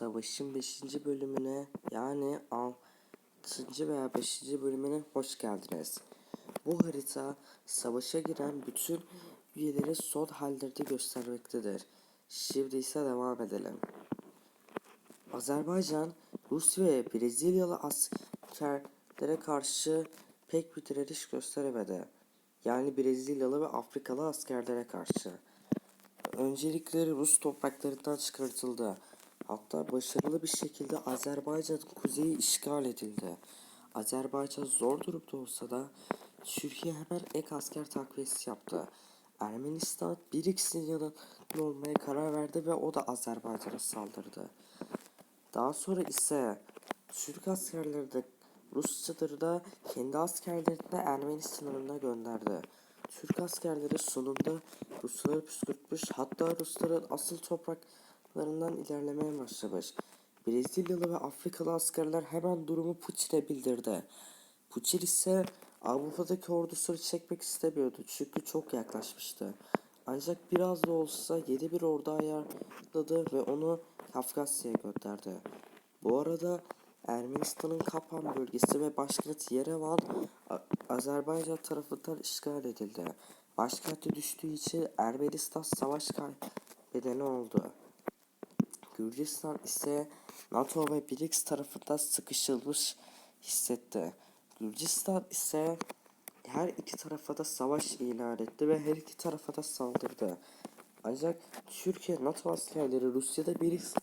Savaşın 5. bölümüne yani 6. veya 5. bölümüne hoş geldiniz. Bu harita savaşa giren bütün üyeleri son hallerini göstermektedir. Şimdi ise devam edelim. Azerbaycan, Rusya ve Brezilyalı askerlere karşı pek bir direniş gösteremedi. Yani Brezilyalı ve Afrikalı askerlere karşı. Öncelikleri Rus topraklarından çıkartıldı. Hatta başarılı bir şekilde Azerbaycan'ın kuzeyi işgal edildi. Azerbaycan zor durumda olsa da Türkiye hemen ek asker takviyesi yaptı. Ermenistan bir ikisinin yanında olmaya karar verdi ve o da Azerbaycan'a saldırdı. Daha sonra ise Türk askerleri de Rus çadırda kendi askerlerini Ermeni sınırına gönderdi. Türk askerleri sonunda Rusları püskürtmüş hatta Rusların asıl topraklarından ilerlemeye başlamış. Brezilyalı ve Afrikalı askerler hemen durumu Putin'e bildirdi. Putin ise Avrupa'daki ordusunu çekmek istemiyordu çünkü çok yaklaşmıştı. Ancak biraz da olsa yedi bir ordu ayarladı ve onu Kafkasya'ya gönderdi. Bu arada Ermenistan'ın Kapan bölgesi ve başkent Yerevan Azerbaycan tarafından işgal edildi. Başkenti düştüğü için Ermenistan savaş kaybedeni oldu. Gürcistan ise NATO ve BRICS tarafından sıkışılmış hissetti. Gürcistan ise her iki tarafa da savaş ilan etti ve her iki tarafa da saldırdı. Ancak Türkiye NATO askerleri Rusya'da BRICS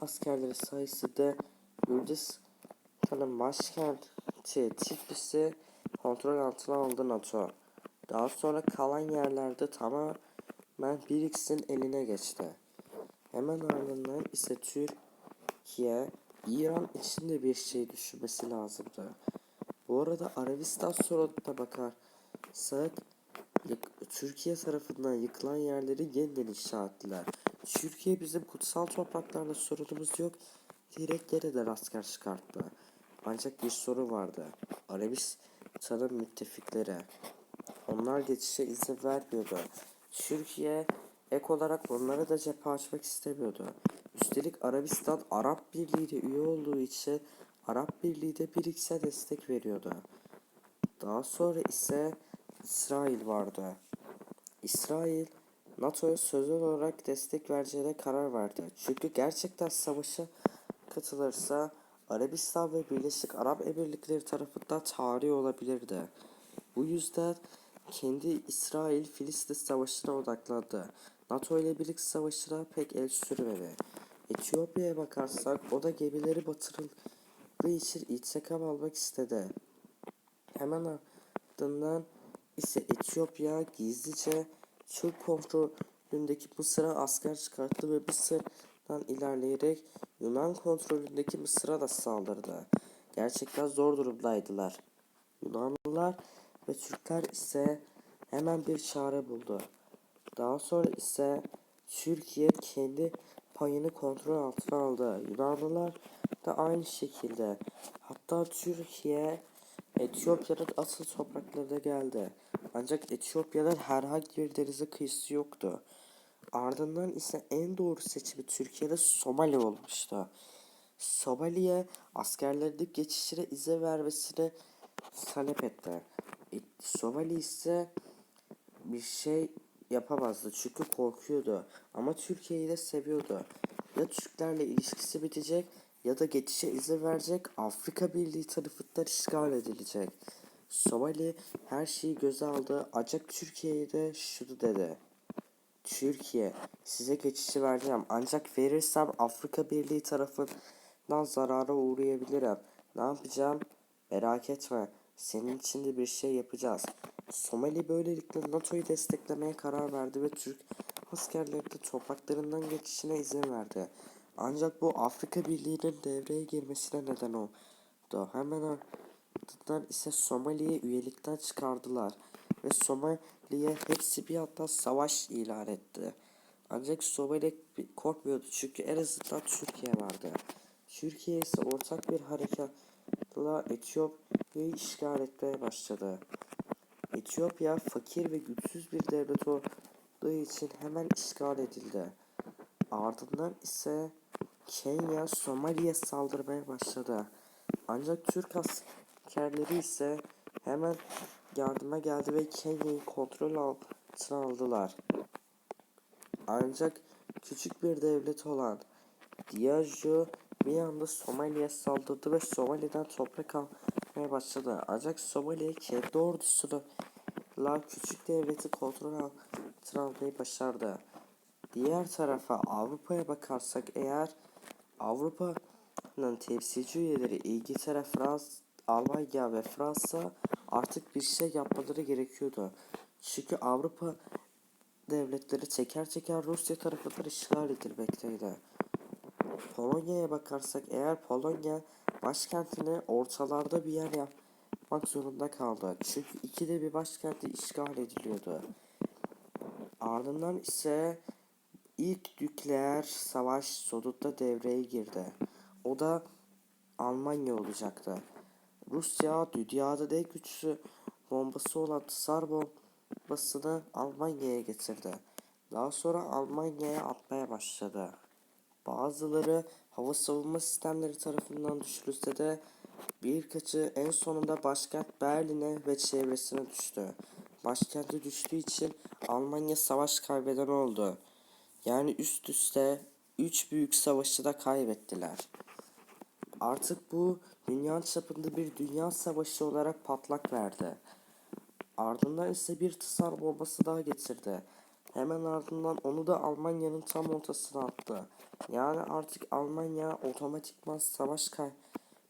askerleri sayesinde Gürcistan'ın başkenti Tiflis'i kontrol altına aldı NATO. Daha sonra kalan yerlerde tamamen BRICS'in eline geçti. Hemen ardından ise Türkiye, İran için de bir şey düşünmesi lazımdı. Bu arada Arabistan sorununa bakarsak yık- Türkiye tarafından yıkılan yerleri yeniden inşa ettiler. Türkiye bizim kutsal topraklarla sorunumuz yok diyerek yeniden asker çıkarttı. Ancak bir soru vardı. Arabistan'ın müttefikleri. Onlar geçişe izin vermiyordu. Türkiye ek olarak onlara da cephe açmak istemiyordu. Üstelik Arabistan Arap Birliği'ne üye olduğu için Arap Birliği de BRICS'e destek veriyordu. Daha sonra ise İsrail vardı. İsrail NATO'ya sözlü olarak destek vereceğine karar verdi. Çünkü gerçekten savaşa katılırsa Arabistan ve Birleşik Arap Emirlikleri tarafından tarih olabilirdi. Bu yüzden kendi İsrail-Filistin savaşına odaklandı. NATO ile birlik savaşına pek el sürmedi. Etiyopya'ya bakarsak o da gemileri batırıldığı için intikam almak istedi. Hemen ardından ise Etiyopya gizlice Türk kontrolündeki Mısır'a asker çıkarttı ve Mısır'dan ilerleyerek Yunan kontrolündeki Mısır'a da saldırdı. Gerçekten zor durumdaydılar. Yunanlılar ve Türkler ise hemen bir çare buldu. Daha sonra ise Türkiye kendi payını kontrol altına aldı. Yunanlılar da aynı şekilde. Hatta Türkiye Etiyopya'nın asıl topraklarına geldi. Ancak Etiyopya'nın herhangi bir denize kıyısı yoktu. Ardından ise en doğru seçimi Türkiye'de Somali olmuştu. Somali'ye askerlerinin geçişine izin vermesini talep etti. E, Somali ise bir şey yapamazdı çünkü korkuyordu. Ama Türkiye'yi de seviyordu. Ya Türklerle ilişkisi bitecek ya da geçişe izin verecek Afrika Birliği tarafından işgal edilecek. Somali her şeyi göze aldı ancak Türkiye'ye de şunu dedi. Türkiye size geçişi vereceğim ancak verirsem Afrika Birliği tarafından zarara uğrayabilirim. Ne yapacağım? Merak etme. Senin için de bir şey yapacağız. Somali böylelikle NATO'yu desteklemeye karar verdi ve Türk askerleri de topraklarından geçişine izin verdi. Ancak bu Afrika Birliği'nin devreye girmesine neden oldu. Hemen ardından ise Somali'yi üyelikten çıkardılar ve Somali'ye hepsi bir anda savaş ilan etti. Ancak Somali korkmuyordu çünkü en azından Türkiye vardı. Türkiye ise ortak bir harekatla Etiyopya'yı işgal etmeye başladı. Etiyopya fakir ve güçsüz bir devlet olduğu için hemen işgal edildi. Ardından ise Kenya Somali'ye saldırmaya başladı. Ancak Türk askerleri ise hemen yardıma geldi ve Kenya'yı kontrol altına aldılar. Ancak küçük bir devlet olan Diageo bir anda Somali'ye saldırdı ve Somali'den toprak almaya başladı. Ancak Somali kendi ordusunu la küçük devleti kontrol altına başardı. Diğer tarafa Avrupa'ya bakarsak eğer Avrupa'nın temsilci üyeleri İngiltere, Fransa, Almanya ve Fransa artık bir şey yapmaları gerekiyordu. Çünkü Avrupa devletleri teker teker Rusya tarafından işgal edilmekteydi. Polonya'ya bakarsak eğer Polonya başkentini ortalarda bir yer yapmak zorunda kaldı. Çünkü ikide bir başkenti işgal ediliyordu. Ardından ise ilk nükleer savaş sonunda devreye girdi. O da Almanya olacaktı. Rusya dünyada en güçlü bombası olan Tsar bombasını Almanya'ya getirdi. Daha sonra Almanya'ya atmaya başladı. Bazıları hava savunma sistemleri tarafından düşürülse de birkaçı en sonunda başkent Berlin'e ve çevresine düştü. Başkenti düştüğü için Almanya savaş kaybeden oldu. Yani üst üste 3 büyük savaşı da kaybettiler. Artık bu dünya çapında bir dünya savaşı olarak patlak verdi. Ardından ise bir tısar bombası daha getirdi. Hemen ardından onu da Almanya'nın tam ortasına attı. Yani artık Almanya otomatikman savaş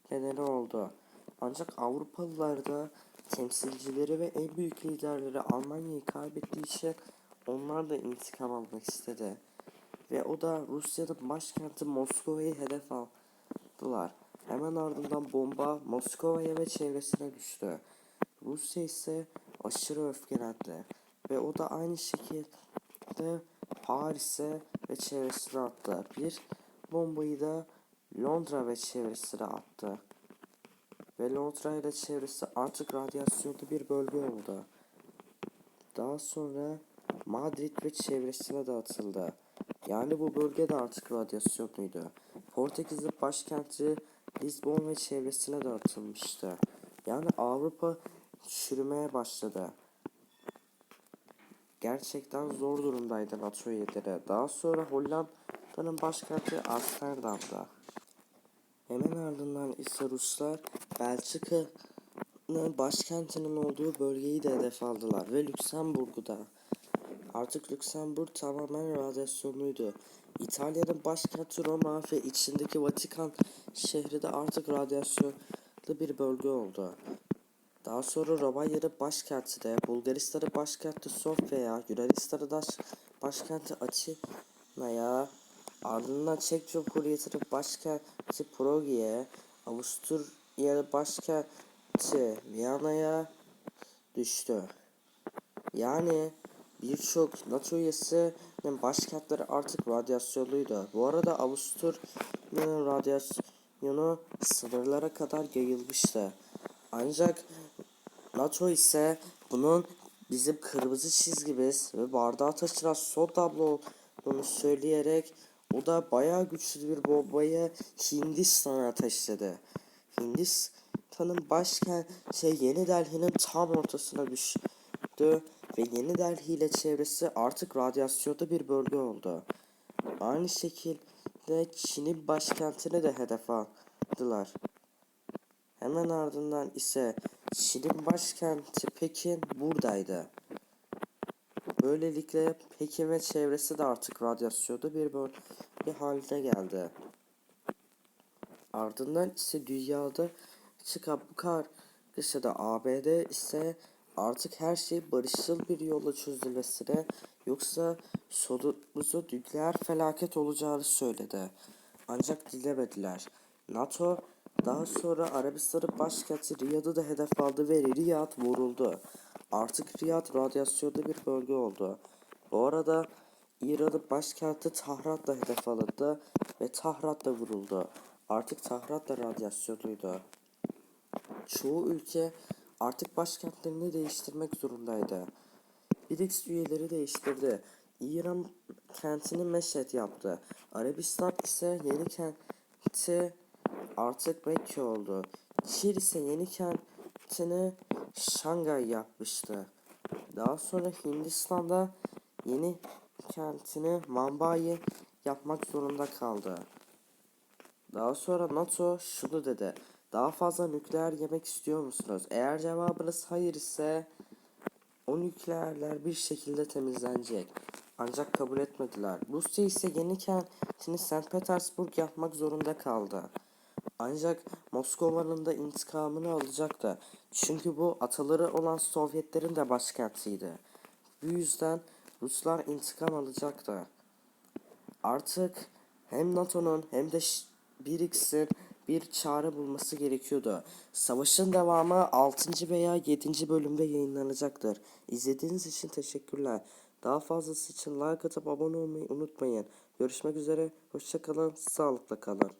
kaybedeni oldu. Ancak Avrupalılar da temsilcileri ve en büyük liderleri Almanya'yı kaybettiği için onlar da intikam almak istedi. Ve o da Rusya'nın başkenti Moskova'yı hedef aldılar. Hemen ardından bomba Moskova'ya ve çevresine düştü. Rusya ise aşırı öfkelendi. Ve o da aynı şekilde Paris'e ve çevresine attı. Bir bombayı da Londra ve çevresine attı. Ve Londra ile çevresi artık radyasyonlu bir bölge oldu. Daha sonra Madrid ve çevresine dağıtıldı. Yani bu bölge de artık radyasyonluydu. Portekiz'in başkenti Lisbon ve çevresine dağıtılmıştı. Yani Avrupa çürümeye başladı. Gerçekten zor durumdaydı NATO. Daha sonra Hollanda'nın başkenti Amsterdam'da. Hemen ardından ise Ruslar Belçika'nın başkentinin olduğu bölgeyi de hedef aldılar ve Lüksemburg'u da. Artık Lüksemburg tamamen radyasyonluydu. İtalya'nın başkenti Roma ve içindeki Vatikan şehri de artık radyasyonlu bir bölge oldu. Daha sonra Romanya'nın başkenti de, Bulgaristan'ın başkenti Sofya'ya, Yunanistan'ın baş, başkenti Atina'ya, ardından Çek Cumhuriyeti'nin başkenti Prague'ye, Avusturya'nın başkenti Viyana'ya düştü. Yani birçok NATO üyesinin başkentleri artık radyasyonluydu. Bu arada Avusturya'nın radyasyonu sınırlara kadar yayılmıştı. Ancak NATO ise bunun bizim kırmızı çizgimiz ve bardağı taşıran son tablo olduğunu söyleyerek o da bayağı güçlü bir bombayı Hindistan'a taşıdı. Hindistan'ın başkent şey Yeni Delhi'nin tam ortasına düştü ve Yeni Delhi ile çevresi artık radyasyonda bir bölge oldu. Aynı şekilde Çin'in başkentini de hedef aldılar. Hemen ardından ise Çin'in başkenti Pekin buradaydı. Böylelikle Pekin ve çevresi de artık radyasyonda bir bölge haline geldi. Ardından ise dünyada çıkan bu kargaşada ABD ise artık her şey barışçıl bir yolla çözülmesine yoksa sonumuzu nükleer felaket olacağını söyledi. Ancak dilemediler. NATO daha sonra Arabistan'ın başkenti Riyad'ı da hedef aldı ve Riyad vuruldu. Artık Riyad radyasyonda bir bölge oldu. Bu arada İran'ın başkenti Tahran da hedef alındı ve Tahran da vuruldu. Artık Tahran da radyasyonluydu. Çoğu ülke artık başkentlerini değiştirmek zorundaydı. BRICS üyeleri değiştirdi. İran kentini Meşet yaptı. Arabistan ise yeni kenti artık Mekke oldu. Çin ise yeni kentini Şangay yapmıştı. Daha sonra Hindistan'da yeni kentini Mumbai yapmak zorunda kaldı. Daha sonra NATO şunu dedi. Daha fazla nükleer yemek istiyor musunuz? Eğer cevabınız hayır ise o nükleerler bir şekilde temizlenecek. Ancak kabul etmediler. Rusya ise yeni kentini St. Petersburg yapmak zorunda kaldı. Ancak Moskova'nın da intikamını alacaktı. Çünkü bu ataları olan Sovyetlerin de başkentiydi. Bu yüzden Ruslar intikam alacaktı. Artık hem NATO'nun hem de BRICS'in bir çare bulması gerekiyordu. Savaşın devamı 6. veya 7. bölümde yayınlanacaktır. İzlediğiniz için teşekkürler. Daha fazlası için like atıp abone olmayı unutmayın. Görüşmek üzere, hoşçakalın, sağlıkla kalın.